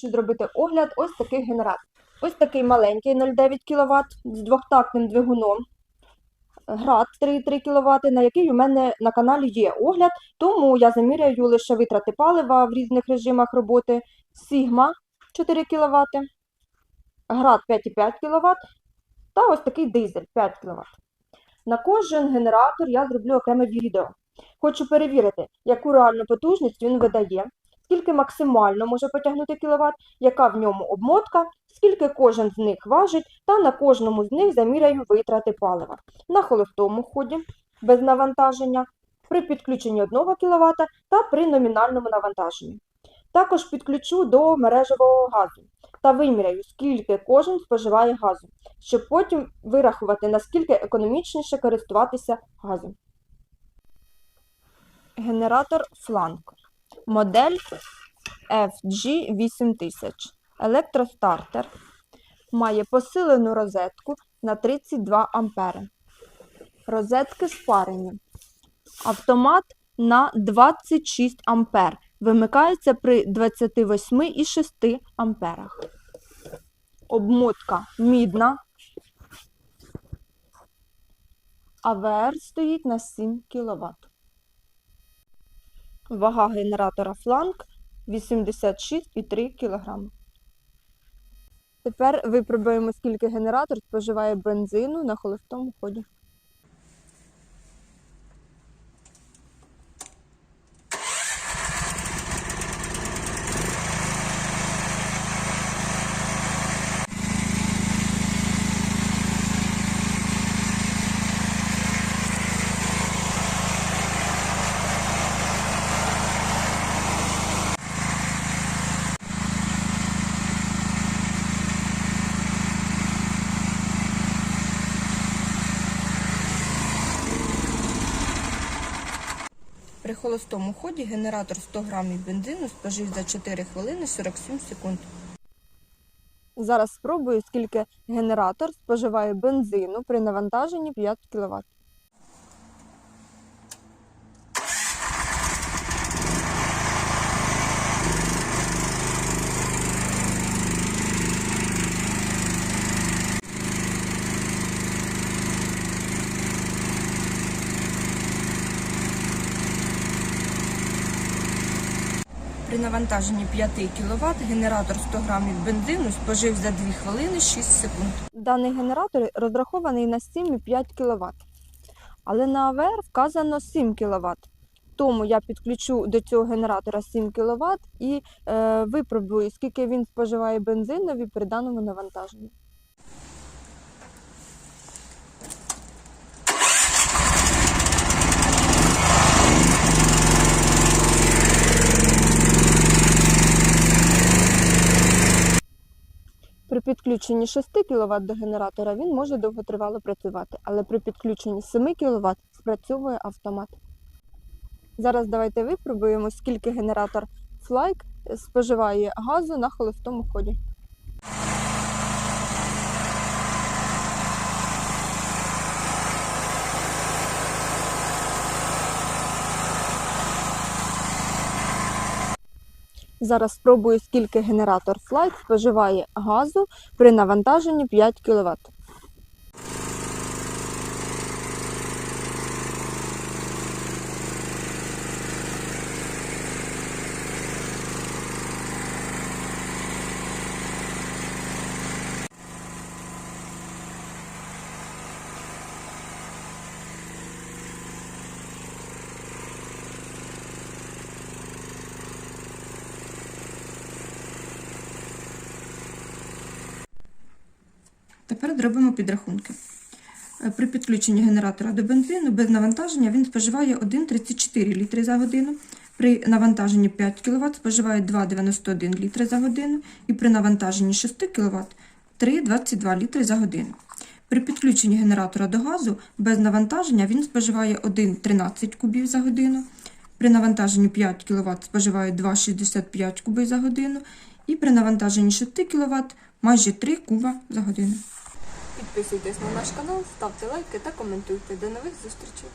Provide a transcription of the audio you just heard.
хочу зробити огляд ось таких генераторів. Ось такий маленький 0,9 кВт з двохтактним двигуном. Град 3,3 кВт, на який у мене на каналі є огляд, тому я заміряю лише витрати палива в різних режимах роботи. Sigma 4 кВт, град 5,5 кВт та ось такий дизель 5 кВт. На кожен генератор я зроблю окреме відео. Хочу перевірити, яку реальну потужність він видає, скільки максимально може потягнути кіловат, яка в ньому обмотка, скільки кожен з них важить, та на кожному з них заміряю витрати палива. На холостому ході, без навантаження, при підключенні 1 кВт та при номінальному навантаженні. Також підключу до мережевого газу та виміряю, скільки кожен споживає газу, щоб потім вирахувати, наскільки економічніше користуватися газом. Генератор Flank. Модель FG8000. Електростартер. Має посилену розетку на 32 ампери. Розетки спарені. Автомат на 26 ампер. Вимикається при 28,6 амперах. Обмотка мідна. АВР стоїть на 7 кВт. Вага генератора фланг 86,3 кг. Тепер випробуємо, скільки генератор споживає бензину на холостому ході. Холостому ході генератор 100 грамів бензину спожив за 4 хвилини 47 секунд. Зараз спробую, скільки генератор споживає бензину при навантаженні 5 кВт. При навантаженні 5 кВт генератор 100 грамів бензину спожив за 2 хвилини 6 секунд. Даний генератор розрахований на 7,5 кВт, але на АВР вказано 7 кВт. Тому я підключу до цього генератора 7 кВт і е, випробую, скільки він споживає бензинові при даному навантаженні. При підключенні 6 кВт до генератора він може довготривало працювати, але при підключенні 7 кВт спрацьовує автомат. Зараз давайте випробуємо, скільки генератор Flyke споживає газу на холостому ході. Зараз спробую, скільки генератор слайд споживає газу при навантаженні 5 кВт. Тепер зробимо підрахунки. Е, При підключенні генератора до бензину без навантаження він споживає 1,34 літри за годину. При навантаженні 5 кВт споживає 2,91 літри за годину. І при навантаженні 6 кВт 3,22 літри за годину. При підключенні генератора до газу без навантаження він споживає 1,13 кубів за годину. При навантаженні 5 кВт споживає 2,65 куби за годину. І при навантаженні 6 кВт майже 3 куба за годину. Підписуйтесь на наш канал, ставте лайки та коментуйте. До нових зустрічей!